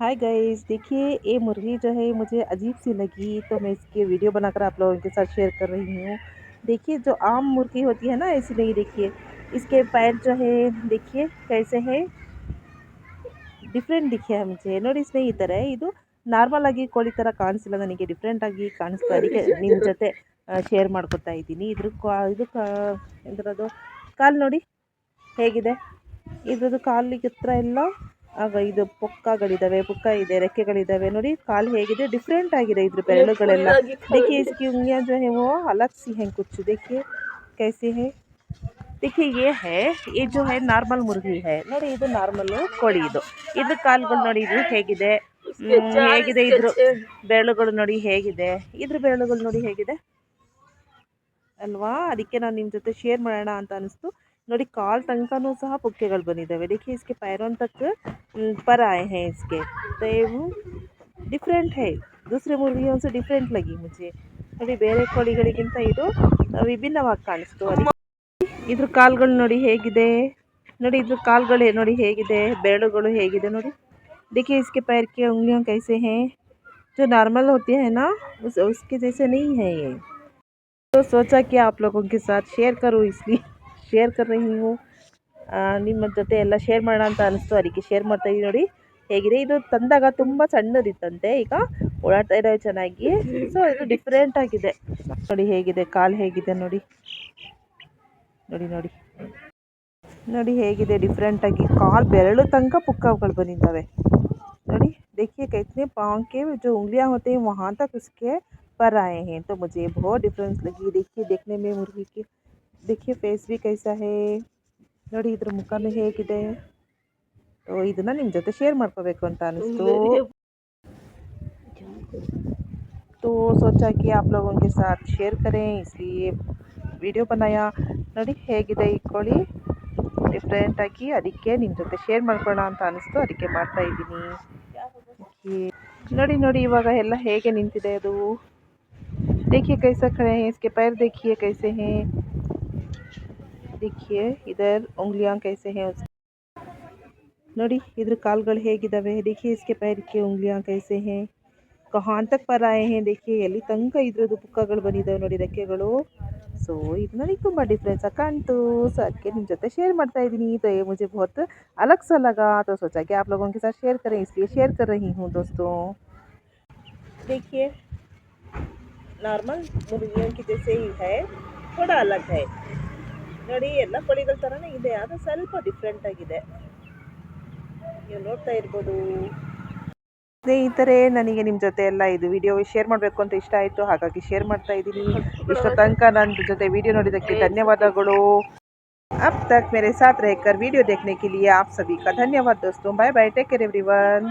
Hi guys देखिए ये मुर्गी जो है मुझे अजीब सी लगी तो मैं इसकी वीडियो बनाकर आप लोगों के साथ शेयर कर रही हूँ। देखिए जो आम मुर्गी होती है ना इसलिए देखिए। इसके पैर जो है देखिए कैसे है? ಡಿಫ್ರೆಂಟ್ ದಿಕ್ಕಿಯ ಮುಂಚೆ ನೋಡಿ ಸ್ನೇಹಿತರೆ ಇದು ನಾರ್ಮಲ್ ಆಗಿ ಕೋಳಿ ಥರ ಕಾಣಿಸಿಲ್ಲ ನನಗೆ ಡಿಫ್ರೆಂಟಾಗಿ ಕಾಣಿಸ್ತಾ ಅದಕ್ಕೆ ನಿಮ್ಮ ಜೊತೆ ಶೇರ್ ಮಾಡ್ಕೊತಾ ಇದ್ದೀನಿ ಇದ್ರ ಕಾ ಇದು ಕಾ ಇದರದ್ದು ಕಾಲು ನೋಡಿ ಹೇಗಿದೆ ಇದ್ರದ್ದು ಕಾಲಿಗೆ ಹತ್ರ ಎಲ್ಲ ಆಗ ಇದು ಪುಕ್ಕಗಳಿದಾವೆ ಪುಕ್ಕ ಇದೆ ರೆಕ್ಕೆಗಳಿದಾವೆ ನೋಡಿ ಕಾಲು ಹೇಗಿದೆ ಡಿಫ್ರೆಂಟ್ ಆಗಿದೆ ಇದ್ರ ಬೆರಳುಗಳೆಲ್ಲ देखिए इसकी उंगलियां जो है वो अलग सी हैं कुछ देखिए कैसी है देखिए ये है ये जो है ನಾರ್ಮಲ್ ಮುರ್ಗಿ है ನೋಡಿ ಇದು ನಾರ್ಮಲ್ ಕೋಳಿ ಇದು ಇದ್ರ ಕಾಲುಗಳು ನೋಡಿ ಇದು ಹೇಗಿದೆ ಹೇಗಿದೆ ಇದ್ರ ಬೆರಳುಗಳು ನೋಡಿ ಹೇಗಿದೆ ಇದ್ರ ಬೆರಳುಗಳು ನೋಡಿ ಹೇಗಿದೆ ಅಲ್ವಾ ಅದಕ್ಕೆ ನಾನು ನಿಮ್ಮ ಜೊತೆ ಶೇರ್ ಮಾಡೋಣ ಅಂತ ಅನಿಸ್ತು ನೋಡಿ ಕಾಲು ತನಕನೂ ಸಹ ಪುಕ್ಕೆಗಳು ಬಂದಿದ್ದಾವೆ देखिए इसके पैरों तक पर आए हैं इसके तो वो ಡಿಫ್ರೆಂಟ್ है दूसरे मुर्गियों से ಡಿಫ್ರೆಂಟ್ लगी मुझे ನೋಡಿ ಬೇರೆ ಕೋಳಿಗಳಿಗಿಂತ ಇದು ವಿಭಿನ್ನವಾಗಿ ಕಾಣಿಸ್ತು ಅದಕ್ಕೆ ಇದ್ರ ಕಾಲುಗಳು ನೋಡಿ ಹೇಗಿದೆ ನೋಡಿ ಇದ್ರ ಕಾಲುಗಳು ನೋಡಿ ಹೇಗಿದೆ ಬೆರಳುಗಳು ಹೇಗಿದೆ ನೋಡಿ देखिए इसके पैर के उंगलियों कैसे हैं जो नॉर्मल होते हैं ना उस उसके जैसे नहीं है ये तो सोचा कि आप लोगों के साथ शेयर करूँ इसलिए ಶೇರ್ ಕರ್ ರಹಿ ಹೂँ ನಿಮ್ಮ ಜೊತೆ ಎಲ್ಲ ಶೇರ್ ಮಾಡೋಣ ಅಂತ ಅನಿಸ್ತು ಅದಕ್ಕೆ ಶೇರ್ ಮಾಡ್ತಾಯಿದ್ದೀನಿ ನೋಡಿ ಹೇಗಿದೆ ಇದು ತಂದಾಗ ತುಂಬ ಸಣ್ಣದಿತ್ತಂತೆ ಈಗ ಓಡಾಡ್ತಾ ಇದ್ದಾವೆ ಚೆನ್ನಾಗಿ ಸೊ ಇದು ಡಿಫ್ರೆಂಟ್ ಆಗಿದೆ ನೋಡಿ ಹೇಗಿದೆ ಕಾಲು ಹೇಗಿದೆ ನೋಡಿ ನೋಡಿ ನೋಡಿ ನೋಡಿ ಹೇಗಿದೆ ಡಿಫ್ರೆಂಟಾಗಿ ಕಾಲು ಬೆರಳು ತನಕ ಪುಕ್ಕಗಳು ಬಂದಿದ್ದಾವೆ ನೋಡಿ देखिए कितने पाँव के जो उंगलियां होते हैं वहाँ तक उसके पर आए हैं तो मुझे बहुत डिफरेंस लगी देखिए देखने में मुर्गी की देखिए ಫೇಸ್ भी कैसा है ನೋಡಿ ಇದ್ರ ಮುಖನೂ ಹೇಗಿದೆ तो ಇದನ್ನ ನಿಮ್ಮ ಜೊತೆ ಶೇರ್ ಮಾಡ್ಕೋಬೇಕು ಅಂತ ಅನಿಸ್ತು तो सोचा कि आप लोगों के साथ शेयर करें इसलिए ವಿಡಿಯೋ बनाया ನೋಡಿ ಹೇಗಿದೆ ಈ ಕೋಳಿ ಡಿಫ್ರೆಂಟಾಗಿ ಅದಕ್ಕೆ ನಿಮ್ಮ ಜೊತೆ ಶೇರ್ ಮಾಡ್ಕೊಳ್ಳೋಣ ಅಂತ ಅನಿಸ್ತು ಅದಕ್ಕೆ ಮಾಡ್ತಾ ಇದ್ದೀನಿ ನೋಡಿ ನೋಡಿ ಇವಾಗ ಎಲ್ಲ ಹೇಗೆ ನಿಂತಿದೆ ಅದು देखिए कैसा खड़े हैं इसके पैर देखिए कैसे हैं देखिए, इधर उंगलियाँ कैसे हैं उसकी। ನೋಡಿ ಇದ್ರ ಕಾಲುಗಳು ಹೇಗಿದಾವೆ देखिए इसके पैर की उंगलियाँ कैसे हैं। कहाँ तक पर आए हैं, देखिए ಎಲ್ಲಿ ತನಕ ಇದ್ರದ್ದು ಪುಕ್ಕಗಳು ಬಂದಿದ್ದಾವೆ ನೋಡಿ ರೆಕ್ಕೆಗಳು ಸೊ ಇದು ನನಗೆ ತುಂಬ ಡಿಫ್ರೆನ್ಸ್ ಆಗಿ ಕಾಣ್ತು ಸೊ ಅದಕ್ಕೆ ನಿಮ್ಮ ಜೊತೆ ಶೇರ್ ಮಾಡ್ತಾ ಇದ್ದೀನಿ तो ये मुझे बहुत अलग सा लगा तो सोचा कि आप लोगों के साथ शेयर करें, इसलिए शेयर कर रही हूँ दोस्तों। देखिए नॉर्मल मुर्गियों की जैसे ही है, थोड़ा अलग है। ನೋಡಿ ಎಲ್ಲ ಕೋಳಿಗಳ ಥರನೇ ಇದೆ ಆದರೆ ಸ್ವಲ್ಪ ಡಿಫ್ರೆಂಟ್ ಆಗಿದೆ ನೀವು ನೋಡ್ತಾ ಇರ್ಬೋದು ಸ್ನೇಹಿತರೆ ನನಗೆ ನಿಮ್ಮ ಜೊತೆ ಎಲ್ಲ ಇದು ವಿಡಿಯೋ ಶೇರ್ ಮಾಡಬೇಕು ಅಂತ ಇಷ್ಟ ಆಯಿತು ಹಾಗಾಗಿ ಶೇರ್ ಮಾಡ್ತಾ ಇದ್ದೀನಿ ಇಷ್ಟು ತನಕ ನನ್ನ ಜೊತೆ ವಿಡಿಯೋ ನೋಡಿದ್ದಕ್ಕೆ ಧನ್ಯವಾದಗಳು अब तक मेरे साथ रहकर वीडियो देखने के लिए आप सभी का धन्यवाद दोस्तों bye bye take care everyone